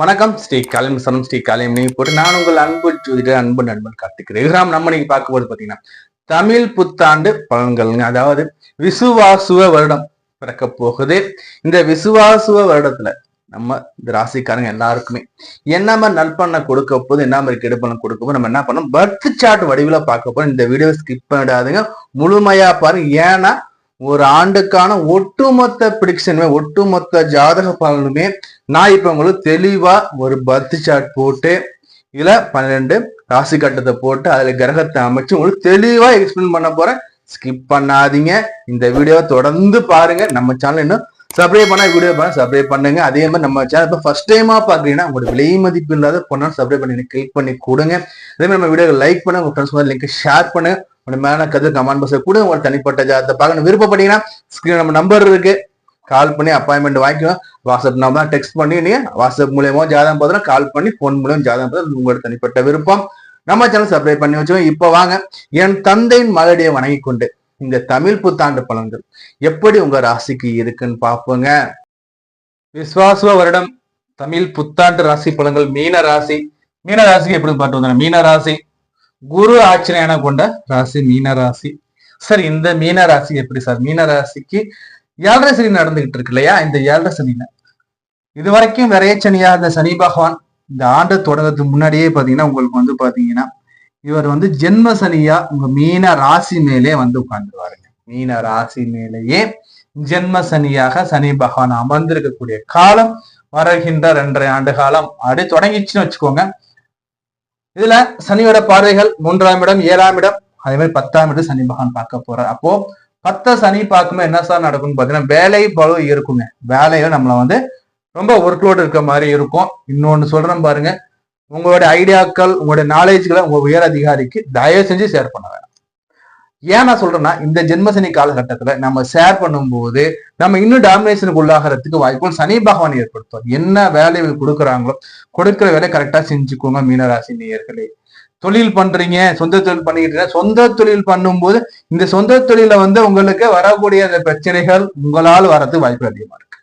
வணக்கம். ஸ்ரீ காலம் சனம் ஸ்ரீ காலம் நீங்க போட்டு நான் உங்கள் அன்பு ஜோதிடர் அன்பு நண்பன் கார்த்திக். ரகுராம் நம்ம இன்னைக்கு பார்க்கும்போது பார்த்தீங்கன்னா பாத்தீங்கன்னா தமிழ் புத்தாண்டு பலன்கள்ங்க அதாவது விசுவாசுவ வருடம் பிறக்க போகுது. இந்த விசுவாசுவ வருடத்துல நம்ம இந்த ராசிக்காரங்க எல்லாருக்குமே என்ன மாதிரி நற்பண்ண கொடுக்க போது என்ன மாதிரி கெடுப்பணம் கொடுக்க போது நம்ம என்ன பண்ணோம் பர்த் சார்ட் வடிவில் பார்க்க போறோம். இந்த வீடியோ ஸ்கிப் பண்ணிடாதுங்க. முழுமையா பாருங்க. ஏன்னா ஒரு ஆண்டுக்கான ஒட்டுமொத்த பிடிக்ஷனுமே ஒட்டுமொத்த ஜாதக பலனுமே நான் இப்ப உங்களுக்கு தெளிவா ஒரு பர்த் சார்ட் போட்டு இதுல பன்னிரெண்டு ராசி கட்டத்தை போட்டு அதுல கிரகத்தை அமைச்சு உங்களுக்கு தெளிவா எக்ஸ்பிளைன் பண்ண போறேன். ஸ்கிப் பண்ணாதீங்க. இந்த வீடியோவை தொடர்ந்து பாருங்க. நம்ம சேனல் இன்னும் சப்ஸ்கிரைப் பண்ணா வீடியோ பண்ண சப்ஸ்கிரைப் பண்ணுங்க. அதே மாதிரி நம்ம சேனல் இப்போ ஃபர்ஸ்ட் டைமா பாக்குறீங்கன்னா உங்களோட விலை மதிப்பு இல்லாத பொண்ணு சப்ஸ்கிரைப் பண்ணி கிளிக் பண்ணி கொடுங்க. அதே மாதிரி நம்ம வீடியோ லைக் பண்ணுங்க. உங்க ஃப்ரெண்ட்ஸ் லிங்க் ஷேர் பண்ணுங்க. உங்க மேல கதை கமெண்ட் பாக்ஸ்ல கூட உங்களோட தனிப்பட்ட ஜாதத்தை பார்க்கணும். விருப்பப்பட்டீங்கன்னா ஸ்கிரீன் நம்ம நம்பர் இருக்கு. கால் பண்ணி அப்பாயின்மெண்ட் வாங்கிக்கலாம் வாட்ஸ்அப் நம்பர் டெக்ஸ்ட் பண்ணி நீங்கள் வாட்ஸ்அப் மூலியமா ஜாதகம் பார்த்தா கால் பண்ணி ஃபோன் மூலியம் ஜாதகம் பார்த்தா உங்களோட தனிப்பட்ட விருப்பம். நம்ம சேனல் சப்ஸ்கிரைப் பண்ணி வச்சுக்கோங்க. இப்போ வாங்க. என் தந்தையின் மலடியை வணங்கி கொண்டு இந்த தமிழ் புத்தாண்டு பலன்கள் எப்படி உங்க ராசிக்கு இருக்குன்னு பார்ப்போங்க. விஸ்வாசுவ வருடம். தமிழ் புத்தாண்டு ராசி பலன்கள் மீன ராசி. மீன ராசிக்கு எப்படி பார்த்து வந்தாங்க மீன ராசி. குரு ஆச்சரியான கொண்ட ராசி மீன ராசி. சார் இந்த மீன ராசி எப்படி சார் மீன ராசிக்கு ஏழரை சனி நடந்துகிட்டு இருக்கு இல்லையா? இந்த ஏழரை சனியில. இது வரைக்கும் விரையச்சனியா இந்த சனி பகவான் இந்த ஆண்டு தொடங்கிறதுக்கு முன்னாடியே பாத்தீங்கன்னா உங்களுக்கு வந்து பாத்தீங்கன்னா இவர் வந்து ஜென்ம சனியா உங்க மீன ராசி மேலே வந்து உட்கார்ந்துருவாருங்க மீன ராசி மேலேயே ஜென்ம சனியாக சனி பகவான் அமர்ந்திருக்கக்கூடிய காலம் வருகின்ற ரெண்டரை ஆண்டு காலம். அப்படி தொடங்கிச்சுன்னு வச்சுக்கோங்க. இதுல சனியோட பார்வைகள் மூன்றாம் இடம் ஏழாம் இடம் அதே மாதிரி பத்தாம் இடம் சனி பகவான் பார்க்க போறார். அப்போ பத்த சனி பார்க்கும்போது என்ன சார் நடக்கும்னு பாத்தீங்கன்னா வேலை பளு இருக்குங்க. வேலையும் நம்மள வந்து ரொம்ப ஒர்க் லோடு இருக்க மாதிரி இருக்கும். இன்னொன்னு சொல்றேன் பாருங்க உங்களுடைய ஐடியாக்கள் உங்களுடைய நாலேஜ்களை உங்க உயர் அதிகாரிக்கு தயவு செஞ்சு ஷேர் பண்ண வேணாம். ஏன் நான் சொல்றேன்னா இந்த ஜென்மசனி காலகட்டத்துல நம்ம ஷேர் பண்ணும்போது நம்ம இன்னும் டாமினேஷனுக்கு உள்ளாகிறதுக்கு வாய்ப்புகள் சனி பகவான் ஏற்படுத்துவார். என்ன வேலை கொடுக்குறாங்களோ கொடுக்குற வேலை கரெக்டா செஞ்சுக்கோங்க மீனராசி நேயர்களே. தொழில் பண்றீங்க சொந்த தொழில் பண்ணிக்கிட்டு சொந்த தொழில் பண்ணும்போது இந்த சொந்த தொழில வந்து உங்களுக்கு வரக்கூடிய அந்த பிரச்சனைகள் உங்களால் வரது வாய்ப்பு அதிகமா இருக்கு.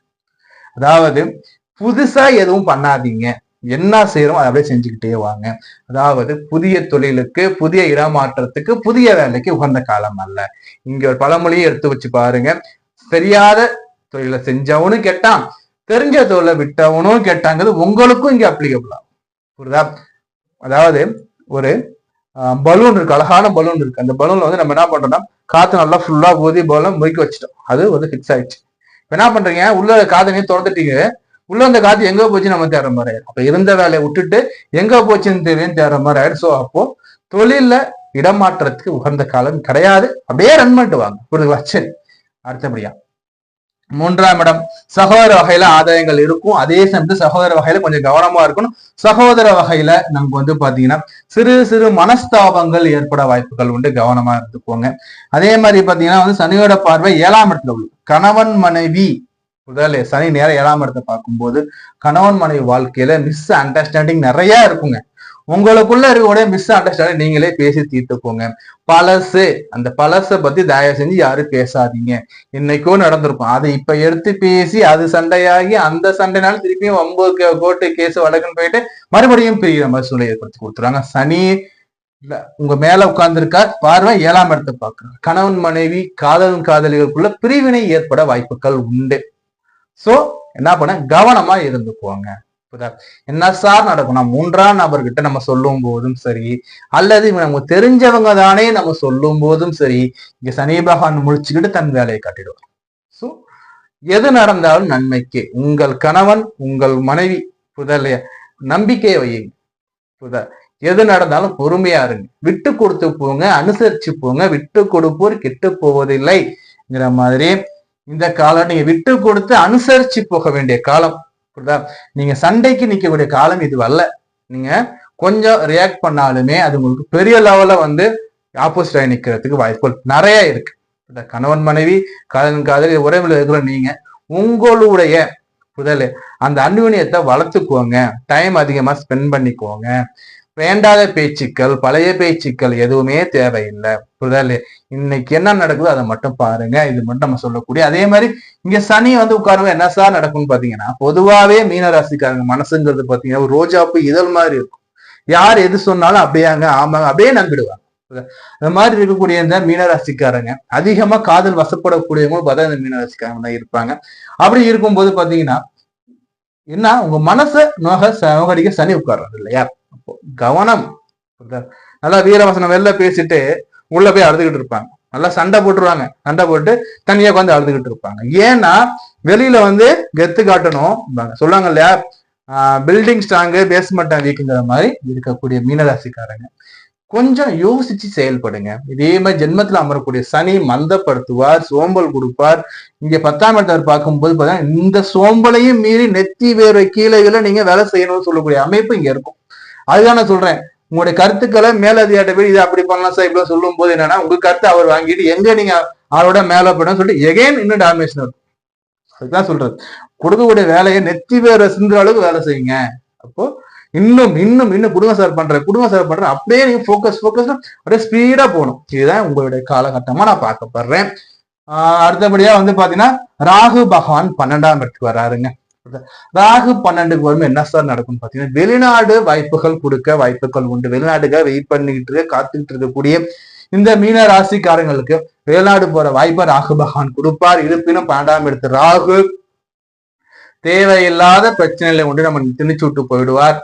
அதாவது புதுசா எதுவும் பண்ணாதீங்க. என்ன செய்யறோம் அதை அப்படியே செஞ்சுக்கிட்டே வாங்க. அதாவது புதிய தொழிலுக்கு புதிய இடமாற்றத்துக்கு புதிய வேலைக்கு உகந்த காலம் அல்ல. இங்க ஒரு பழமொழியை எடுத்து வச்சு பாருங்க. தெரியாத தொழிலை செஞ்சவனும் கேட்டான் தெரிஞ்ச தொழிலை விட்டவனும் கேட்டாங்கிறது உங்களுக்கும் இங்க அப்ளிகபிள் ஆகும் புரியுதா? அதாவது ஒரு பலூன் இருக்கு அழகான பலூன் இருக்கு. அந்த பலூன்ல வந்து நம்ம என்ன பண்றோம்னா காத்து நல்லா ஃபுல்லா ஊதி பலூன் முறுக்கி வச்சுட்டோம். அது வந்து ஃபிக்ஸ் ஆயிடுச்சு. என்ன பண்றீங்க? உள்ள காதனையும் திறந்துட்டீங்க. உள்ள அந்த காத்து எங்க போச்சு நம்ம தேடுற மாதிரி ஆயிடும் அப்ப இருந்த வேலையை விட்டுட்டு எங்க போச்சுன்னு தெரியும் தேடுற மாதிரி ஆயிடும் ஸோ அப்போ தொழில இடமாற்றத்துக்கு உகந்த காலம் கிடையாது. அப்படியே ரன் பண்ணிட்டு வாங்க. புரியுதுங்களா சரி. அடுத்தபடியா. மூன்றாம் இடம் சகோதர வகையில ஆதாயங்கள் இருக்கும். அதே சமயத்து சகோதர வகையில கொஞ்சம் கவனமா இருக்கணும். சகோதர வகையில நமக்கு வந்து பாத்தீங்கன்னா சிறு சிறு மனஸ்தாபங்கள் ஏற்பட வாய்ப்புகள் உண்டு. கவனமா இருந்துக்கோங்க. அதே மாதிரி பாத்தீங்கன்னா வந்து சனியோட பார்வை ஏழாம் இடத்துல உள்ளது. கணவன் மனைவி முதல்ல சனி நேரம் ஏழாம் இடத்தை பார்க்கும்போது கணவன் மனைவி வாழ்க்கையில மிஸ் அண்டர்ஸ்டாண்டிங் நிறைய இருக்குங்க. உங்களுக்குள்ள இருக்கக்கூடிய மிஸ் அண்டர்ஸ்டாண்டிங் நீங்களே பேசி தீர்த்துக்கோங்க. பழசு அந்த பழசை பத்தி தயவு செஞ்சு யாரும் பேசாதீங்க. என்னைக்கோ நடந்திருக்கும். அதை இப்ப எடுத்து பேசி அது சண்டையாகி அந்த சண்டைனால திருப்பியும் ஒன்பது கோர்ட்டு கேஸ் வழக்குன்னு போயிட்டு மறுபடியும் பிரிகிற மாதிரி சூழ்நிலை ஏற்படுத்தி கொடுத்துருவாங்க. சனி இல்ல உங்க மேல உட்கார்ந்துருக்கா பார்வை ஏழாம் இடத்தை பாக்குறாங்க கணவன் மனைவி காதலன் காதலிகளுக்குள்ள பிரிவினை ஏற்பட வாய்ப்புகள் உண்டு. சோ என்ன பண்ண? கவனமா இருந்துக்குவாங்க என்ன சார் நடக்கும்னா மூன்றாம் நபர்கிட்ட நம்ம சொல்லும் போதும் சரி அல்லது நமக்கு தெரிஞ்சவங்க தானே நம்ம சொல்லும் போதும் சரி இங்க சனி பகவான் முழிச்சுக்கிட்டு தன் வேலையை காட்டிடுவார். சோ எது நடந்தாலும் நன்மைக்கு. உங்கள் கணவன் உங்கள் மனைவி புதலைய நம்பிக்கையை வையுங்க புதல் எது நடந்தாலும் பொறுமையா இருங்க. விட்டு கொடுத்து போங்க அனுசரிச்சு போங்க. விட்டு கொடுப்போர் கெட்டு போவதில்லைங்கிற மாதிரி இந்த காலம் நீங்க விட்டு கொடுத்து அனுசரிச்சு போக வேண்டிய காலம். புரியுதா? நீங்க சண்டைக்கு நிக்கக்கூடிய காலம் இது வரல நீங்க கொஞ்சம் ரியாக்ட் பண்ணாலுமே அது உங்களுக்கு பெரிய லெவல்ல வந்து ஆப்போசிட் ஆகி நிக்கிறதுக்கு வாய்ப்புகள் நிறைய இருக்கு. இந்த கணவன் மனைவி காதலன் காதலி உறவில் இருக்கிற நீங்க உங்களுடைய புதல் அந்த அன்யூனியத்தை வளர்த்துக்கோங்க. டைம் அதிகமா ஸ்பெண்ட் பண்ணிக்கோங்க. வேண்டாத பேச்சுக்கள் பழைய பேச்சுக்கள் எதுவுமே தேவையில்லை. புரிதல்? இன்னைக்கு என்ன நடக்குதோ அதை மட்டும் பாருங்க. இது மட்டும் நம்ம சொல்லக்கூடிய அதே மாதிரி இங்க சனி வந்து உட்காருங்க என்ன சார் நடக்கும்னு பாத்தீங்கன்னா பொதுவாவே மீனராசிக்காரங்க மனசுங்கிறது பாத்தீங்கன்னா ஒரு ரோஜாப்பு இதழ் மாதிரி இருக்கும். யார் எது சொன்னாலும் அப்படியாங்க ஆமாங்க அப்படியே நம்பிடுவாங்க. அந்த மாதிரி இருக்கக்கூடிய இந்த மீனராசிக்காரங்க அதிகமா காதல் வசப்படக்கூடியவங்க பார்த்தா இந்த மீனராசிக்காரங்க தான் இருப்பாங்க. அப்படி இருக்கும்போது பாத்தீங்கன்னா என்ன? உங்க மனசை நோக நோகடிக்க சனி உட்கார்றது இல்லையா? கவனம். நல்லா வீரவசனம் வெளில பேசிட்டு உள்ள போய் அழுதுகிட்டு இருப்பாங்க. நல்லா சண்டை போட்டுருவாங்க. சண்டை போட்டு தனியா உட்காந்து அழுதுகிட்டு இருப்பாங்க. ஏன்னா வெளியில வந்து கெத்து காட்டணும். சொல்லுவாங்க இல்லையா? பில்டிங் ஸ்ட்ராங்கு பேஸ்மெண்ட் வீக்குங்கிற மாதிரி இருக்கக்கூடிய மீனராசிக்காரங்க. கொஞ்சம் யோசிச்சு செயல்படுங்க. இதே மாதிரி ஜென்மத்துல அமரக்கூடிய சனி மந்தப்படுத்துவார் சோம்பல் கொடுப்பார். இங்க பத்தாம் இடத்தவர் பார்க்கும்போது பார்த்தீங்கன்னா இந்த சோம்பலையும் மீறி நெத்தி வேறு கீழே நீங்க வேலை செய்யணும்னு சொல்லக்கூடிய அமைப்பு இங்க இருக்கும். அதுதான் நான் சொல்றேன். உங்களுடைய கருத்துக்களை மேலதிகாரிட்ட போய் இதை அப்படி பண்ணலாம் சார் இப்படி சொல்லும் போது என்னன்னா உங்க கருத்தை அவர் வாங்கிட்டு எங்க நீங்க அவரோட மேல போயிடும் சொல்லிட்டு எகைன் இன்னும் டாமினேஷன் அதுதான் சொல்றது. கொடுக்கக்கூடிய வேலையை நெத்தி பேர் சிந்துற அளவுக்கு வேலை செய்யுங்க. அப்போ இன்னும் இன்னும் இன்னும் குடும்ப சார் பண்ற குடும்ப சார் பண்ற அப்படியே நீங்க ஃபோக்கஸ் ஃபோக்கஸ் அப்படியே ஸ்பீடா போகணும். இதுதான் உங்களுடைய காலகட்டமா நான் பார்க்கப்படுறேன் அடுத்தபடியா வந்து பாத்தீங்கன்னா ராகு பகவான் பன்னெண்டாம் இடத்துக்கு வராருங்க ராகு பன்னெண்டுக்கு வரும். என்ன சார் நடக்கும் பாத்தீங்கன்னா வெளிநாடு வாய்ப்புகள் கொடுக்க வாய்ப்புகள் உண்டு. வெளிநாடுக வெயிட் பண்ணிக்கிட்டு இருக்க காத்துக்கிட்டு இருக்கக்கூடிய இந்த மீன ராசிக்காரங்களுக்கு வெளிநாடு போற வாய்ப்பை ராகு பகவான் கொடுப்பார். இருப்பினும் பன்னெண்டாம் இடத்து ராகு தேவையில்லாத பிரச்சனைகளை கொண்டு நம்ம திணிச்சு விட்டு போயிடுவார்.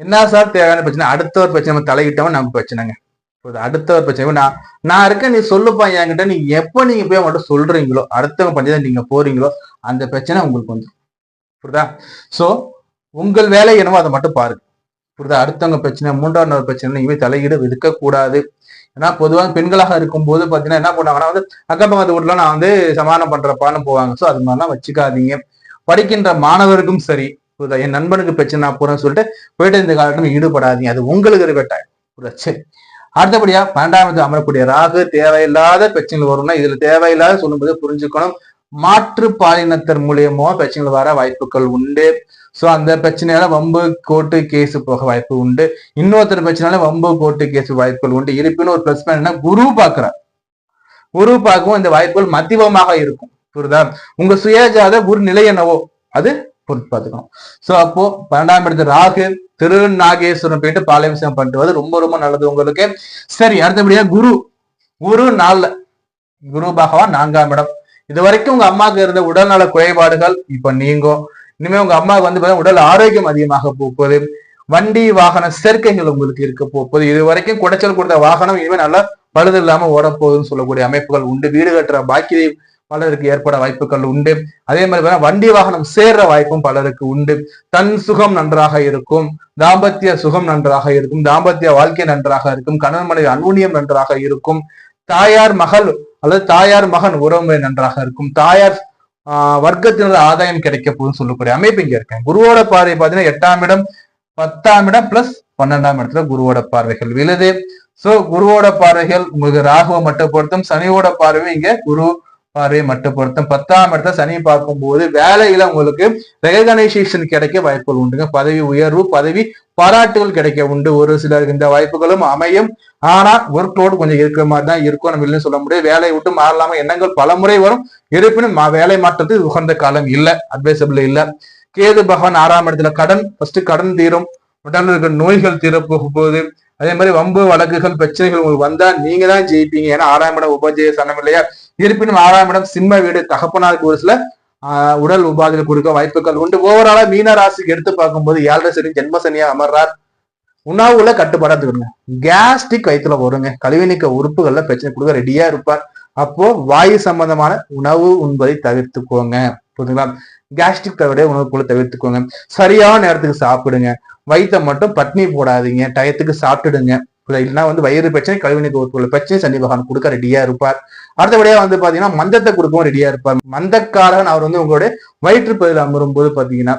என்ன சார் தேவையான பிரச்சனை? அடுத்த ஒரு பிரச்சனை நம்ம தலையிட்டவன் நமக்கு பிரச்சனைங்க. அடுத்த ஒரு பிரச்சனை. நான் நான் இருக்கேன் நீ சொல்லுப்பா என்கிட்ட. நீங்க எப்போ நீங்க போய் மட்டும் சொல்றீங்களோ அடுத்தவங்க பஞ்சத்தை நீங்க போறீங்களோ அந்த பிரச்சனை உங்களுக்கு வந்து புரியுதா? சோ உங்கள் வேலை என்னவோ அதை மட்டும் பாருங்க. புரியுதா? அடுத்தவங்க பிரச்சனை மூன்றாவது ஒரு பிரச்சனை நீங்க தலையீடு இருக்கக்கூடாது ஏன்னா பொதுவாக பெண்களாக இருக்கும்போது பாத்தீங்கன்னா என்ன பண்ணுவாங்கன்னா வந்து அக்கம் பக்கத்து வீட்டுல நான் வந்து சமாதானம் பண்ணுறப்பான்னு போவாங்க. சோ அது மாதிரிலாம் வச்சுக்காதீங்க. படிக்கின்ற மாணவருக்கும் சரி என் நண்பனுக்கு பிரச்சனை நான் போறேன்னு சொல்லிட்டு போயிட்டு இந்த காலட்டும் ஈடுபடாதீங்க. அது உங்களுக்கு ரிவெட்டாய் சரி. அடுத்தபடியா பன்னெண்டாம் அமரக்கூடிய ராகு தேவையில்லாத பிரச்சனைகள் வரும்னா இதுல தேவையில்லாத சொல்லும்போது புரிஞ்சுக்கணும். மாற்று பாலினத்தர் மூலியமோ பிரச்சனைகள் வர வாய்ப்புகள் உண்டு. சோ அந்த பிரச்சனையால வம்பு கோர்ட்டு கேஸ் போக வாய்ப்பு உண்டு. இன்னொருத்தர் பிரச்சனையால வம்பு கோர்ட்டு கேஸ் வாய்ப்புகள் உண்டு. இருப்பினும் ஒரு பிளஸ் பாயிண்ட் குரு பாக்குறார் குரு பார்க்கவும் இந்த வாய்ப்புகள் மத்தியமாக இருக்கும். புரியுதா? உங்க சுயஜாத குரு நிலை என்னவோ அது பொறுத்து பார்த்துக்கணும். சோ அப்போ பன்னெண்டாம் இடத்து ராகு திருநாகேஸ்வரம் போயிட்டு பாலாபிஷேகம் பண்ணிட்டு ரொம்ப ரொம்ப நல்லது உங்களுக்கு. சரி அடுத்தபடியா குரு. குரு நாள்ல. குரு பகவான் நான்காம் இடம். இது வரைக்கும் உங்க அம்மாவுக்கு இருந்த உடல்நல குறைபாடுகள் இப்ப நீங்கும். இனிமே உங்க அம்மாவுக்கு வந்து உடல் ஆரோக்கியம் அதிகமாக போகுது வண்டி வாகன சேர்க்கைகள் உங்களுக்கு இருக்க போகுது இது வரைக்கும் குடைச்சல் கொடுத்த வாகனம் இனிமே நல்லா பழுது இல்லாம ஓடப்போகுதுன்னு சொல்லக்கூடிய அமைப்புகள் உண்டு. வீடு கட்டுற பாக்கி பலருக்கு ஏற்பட வாய்ப்புகள் உண்டு. அதே மாதிரி வண்டி வாகனம் சேர்ற வாய்ப்பும் பலருக்கு உண்டு. தன் சுகம் நன்றாக இருக்கும். தாம்பத்திய சுகம் நன்றாக இருக்கும். தாம்பத்திய வாழ்க்கை நன்றாக இருக்கும். கணவன் மனைவி அன்புணியம் நன்றாக இருக்கும். தாயார் மகள் அல்லது தாயார் மகன் உறவுமுறை நன்றாக இருக்கும். தாயார் ஆஹ் ஆதாயம் கிடைக்க போதும் சொல்லக்கூடிய அமைப்பு இங்க இருக்கேன் குருவோட பார்வை பார்த்தீங்கன்னா எட்டாம் இடம் பத்தாம் இடம் பிளஸ் பன்னெண்டாம் இடத்துல குருவோட பார்வைகள் விழுது. சோ குருவோட பார்வைகள் உங்களுக்கு ராகுவை மட்டுப்படுத்தும் சனியோட பார்வை இங்க குரு பார்வை மட்டுப்படுத்தும் பத்தாம் இடத்த சனி பார்க்கும் போது வேலையில உங்களுக்கு ரெகனைசேஷன் கிடைக்க வாய்ப்புகள் உண்டுங்க. பதவி உயர்வு பதவி பாராட்டுகள் கிடைக்க உண்டு. ஒரு சிலருக்கு இந்த வாய்ப்புகளும் அமையும். ஆனா ஒர்க் லோடு கொஞ்சம் இருக்கிற மாதிரி தான் இருக்கும் நம்ம இல்லைன்னு சொல்ல முடியாது. வேலையை விட்டு மாறலாம எண்ணங்கள் பல முறை வரும். இருப்பினும் வேலை மாற்றத்துக்கு உகந்த காலம் இல்லை. அட்வைசபிள் இல்லை. கேது பகவான் ஆறாம் இடத்துல கடன் ஃபர்ஸ்ட் கடன் தீரும். உடல் இருக்கிற நோய்கள் தீரப்போக போகுது அதே மாதிரி வம்பு வழக்குகள் பிரச்சனைகள் உங்களுக்கு வந்தா நீங்க தான் ஜெயிப்பீங்க. ஏன்னா ஆறாம் இடம் உபஜய சனம் இல்லையா? இருப்பினும் ஆறாம் இடம் சிம்ம வீடு தகப்பனார் ஒரு உடல் உபாதையில் கொடுக்க வாய்ப்புகள் உண்டு. ஓவராலா மீன ராசிக்கு எடுத்து பார்க்கும்போது ஏழரை சனி ஜென்ம சனியா அமர்றார். உணவுல கட்டுப்பாடாத்துக்கணுங்க கேஸ்டிக் வயிற்றுல வருங்க. கழிவு நீக்க உறுப்புகள்ல பிரச்சனை கொடுக்க ரெடியா இருப்பார். அப்போ வாயு சம்பந்தமான உணவு உண்பதை தவிர்த்துக்கோங்க. புரியுதுங்களா கேஸ்ட்ரிக் தவிர உணவுக்குள்ள தவிர்த்துக்கோங்க. சரியான நேரத்துக்கு சாப்பிடுங்க. வயிற்ற மட்டும் பட்னி போடாதீங்க. டயத்துக்கு சாப்பிட்டுடுங்க. இல்லைன்னா வந்து வயிறு பிரச்சனை கழிவுநீர் உறுப்புகள் பிரச்சனை சனி பகவான் கொடுக்க ரெடியா இருப்பார். அடுத்தபடியா வந்து பாத்தீங்கன்னா மந்தத்தை கொடுக்கவும் ரெடியா இருப்பார். மந்தக்காரன் அவர் வந்து உங்களுடைய வயிற்று பகுதியில் அமரும் போது பாத்தீங்கன்னா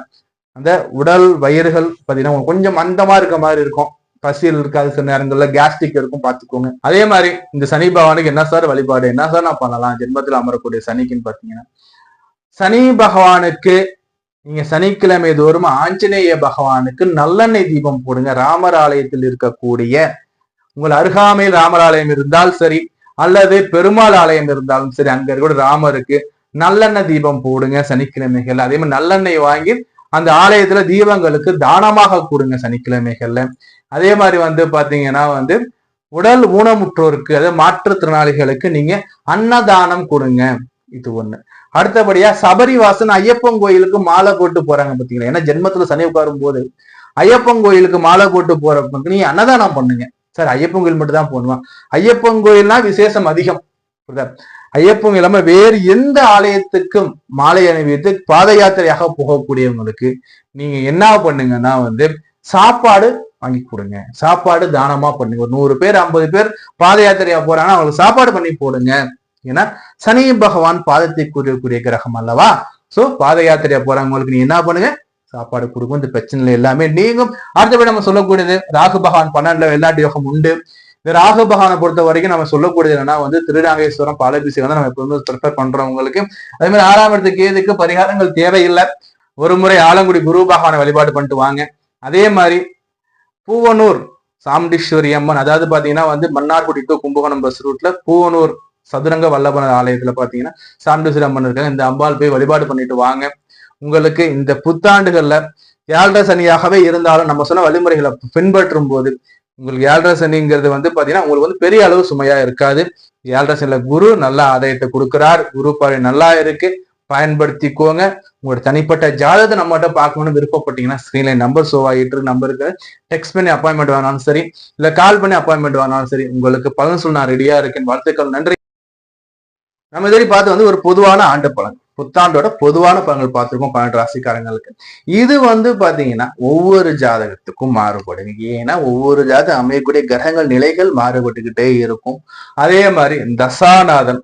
அந்த உடல் வயிறுகள் பாத்தீங்கன்னா கொஞ்சம் மந்தமா இருக்க மாதிரி இருக்கும். பசியில் இருக்காது சில நேரங்கள்ல கேஸ்ட்ரிக் இருக்கும் பாத்துக்கோங்க. அதே மாதிரி இந்த சனி பகவானுக்கு என்ன சார் வழிபாடு? என்ன சார் நான் பண்ணலாம்? ஜென்மத்தில் அமரக்கூடிய சனிக்குன்னு பாத்தீங்கன்னா சனி பகவானுக்கு நீங்க சனிக்கிழமை தோறும் ஆஞ்சநேய பகவானுக்கு நல்லெண்ணெய் தீபம் போடுங்க. ராமர் ஆலயத்தில் இருக்கக்கூடிய உங்கள் அருகாமையில் ராமர் ஆலயம் இருந்தால் சரி அல்லது பெருமாள் ஆலயம் இருந்தாலும் சரி அங்க இருக்கிற ராமருக்கு நல்லெண்ணெய் தீபம் போடுங்க சனிக்கிழமைகள் அதே மாதிரி நல்லெண்ணெய் வாங்கி அந்த ஆலயத்துல தீபங்களுக்கு தானமாக கொடுங்க சனிக்கிழமைகள்ல. அதே மாதிரி வந்து பாத்தீங்கன்னா வந்து உடல் ஊனமுற்றோருக்கு அதாவது மாற்றுத்திறனாளிகளுக்கு நீங்க அன்னதானம் கொடுங்க. இது ஒண்ணு. அடுத்தபடியா சபரிவாசன் ஐயப்பன் கோயிலுக்கு மாலை போட்டு போறாங்க பாத்தீங்களா? ஏன்னா ஜென்மத்துல சனி உட்காரும் போது ஐயப்பன் கோயிலுக்கு மாலை போட்டு போறப்ப நீங்க அன்னதானம் பண்ணுங்க. சார் ஐயப்பன் கோயில் மட்டும் தான் பண்ணுவான் ஐயப்பன் கோயில்னா விசேஷம் அதிகம் புரியுதா? ஐயப்பன் இல்லாம வேறு எந்த ஆலயத்துக்கும் மாலை அணிவித்து பாத யாத்திரையாக போகக்கூடியவங்களுக்கு நீங்க என்ன பண்ணுங்கன்னா வந்து சாப்பாடு வாங்கி கொடுங்க. சாப்பாடு தானமா பண்ணுங்க. ஒரு நூறு பேர் ஐம்பது பேர் பாத யாத்திரையா போறாங்கன்னா அவங்களுக்கு சாப்பாடு பண்ணி போடுங்க. ஏன்னா சனி பகவான் பாதத்தை கூறிய கிரகம் அல்லவா? சோ பாத யாத்திரையா போறவங்களுக்கு நீ என்ன பண்ணுங்க? சாப்பாடு கொடுக்கும். இந்த பிரச்சனை எல்லாமே நீங்கும். அடுத்தபடி நம்ம சொல்லக்கூடியது ராகு பகவான் பன்னெண்டுல வெள்ளாட்டு யோகம் உண்டு. இந்த ராகு பகவானை பொறுத்த வரைக்கும் நம்ம சொல்லக்கூடியது என்னன்னா வந்து திருநாகேஸ்வரம் பாலபிசி வந்து நம்ம எப்பவுமே ப்ரிஃபர் பண்றவங்களுக்கு. அதே மாதிரி ஆறாம் இடத்துக்கு கேதுக்கு பரிகாரங்கள் தேவையில்லை. ஒரு முறை ஆலங்குடி குரு பகவானை வழிபாடு பண்ணிட்டு வாங்க. அதே மாதிரி பூவனூர் சாமுண்டீஸ்வரி அம்மன் அதாவது பாத்தீங்கன்னா வந்து மன்னார்குடி டு கும்பகோணம் பஸ் ரூட்ல பூவனூர் சதுரங்க வல்லபன ஆலயத்துல பாத்தீங்கன்னா சாமுண்டீஸ்வரி அம்மன் இருக்காங்க. இந்த அம்பாள் போய் வழிபாடு பண்ணிட்டு வாங்க. உங்களுக்கு இந்த புத்தாண்டுகள்ல ஏழரை சனியாகவே இருந்தாலும் நம்ம சொன்ன வழிமுறைகளை பின்பற்றும் போது உங்களுக்கு ஏழரை சனிங்கிறது வந்து பாத்தீங்கன்னா உங்களுக்கு வந்து பெரிய அளவு சுமையா இருக்காது. ஏழரை சனில குரு நல்ல ஆதாயத்தை கொடுக்கிறார். குரு பார்வை நல்லா இருக்கு. பயன்படுத்திக்கோங்க. உங்களோட தனிப்பட்ட ஜாதகத்தை நம்மகிட்ட பார்க்கணும்னு விருப்பப்பட்டீங்கன்னா ஸ்க்ரீன்ல நம்பர் ஷோ ஆகிட்டு இருக்கு. நம்பருக்கு டெக்ஸ்ட் பண்ணி அப்பாயின்மெண்ட் வேணாலும் சரி இல்ல கால் பண்ணி அப்பாயின்மெண்ட் வேணாலும் சரி உங்களுக்கு பலன் சொல்ல நான் ரெடியா இருக்கேன். வாழ்த்துக்கள். நன்றி. நம்ம இதை பார்த்து வந்து ஒரு பொதுவான ஆண்டு பலன். புத்தாண்டோட பொதுவான பலன்கள் பார்த்திருக்கோம் பன்னெண்டு ராசிக்காரங்களுக்கு. இது வந்து பாத்தீங்கன்னா ஒவ்வொரு ஜாதகத்துக்கும் மாறுபடும். ஏன்னா ஒவ்வொரு ஜாதகம் அமையக்கூடிய கிரகங்கள் நிலைகள் மாறுபட்டுக்கிட்டே இருக்கும். அதே மாதிரி தசாநாதன்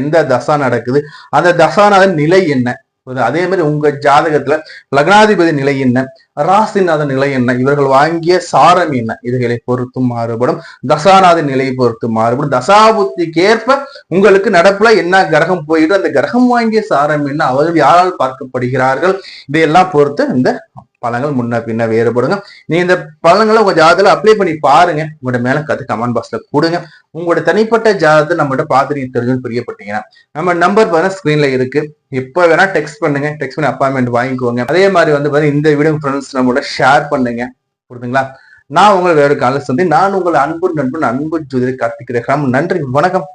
எந்த தசா நடக்குது அந்த தசாநாதன் நிலை என்ன? அதே மாதிரி உங்க ஜாதகத்துல லக்னாதிபதி நிலை என்ன? ராசிநாதன் நிலை என்ன? இவர்கள் வாங்கிய சாரம் என்ன? இதுகளை பொறுத்து மாறுபடும். தசாநாத நிலையை பொறுத்து மாறுபடும். தசாபுத்திக்கு ஏற்ப உங்களுக்கு நடப்புல என்ன கிரகம் போயிட்டு அந்த கிரகம் வாங்கிய சாரம் என்ன? அவர்கள் யாரால் பார்க்கப்படுகிறார்கள்? இதையெல்லாம் பொறுத்து இந்த பழங்கள் முன்ன பின்ன வேறுபடுங்க. நீ இந்த பழங்களை உங்க ஜாதகத்துல அப்ளை பண்ணி பாருங்க. உங்களோட மேல கத்து கமெண்ட் பாக்ஸ்ல கொடுங்க. உங்களோட தனிப்பட்ட ஜாதகத்தை நம்மகிட்ட பார்த்து தெரிஞ்சுன்னு பிரியப்பட்டீங்கன்னா நம்ம நம்பர் பார்த்தா ஸ்கிரீன்ல இருக்கு. எப்போ வேணா டெக்ஸ்ட் பண்ணுங்க. டெக்ஸ்ட் பண்ணி அப்பாயின்மெண்ட் வாங்கிக்கோங்க. அதே மாதிரி வந்து பாத்தீங்கன்னா இந்த வீடியோ ஃப்ரெண்ட்ஸ் நம்மளோட ஷேர் பண்ணுங்க. புரியுதுங்களா? நான் உங்களை வேறு காலையில் சந்தி நான் உங்கள் அன்பு நண்பன் அன்பு ஜோதிடர் கார்த்திக் நன்றி வணக்கம்.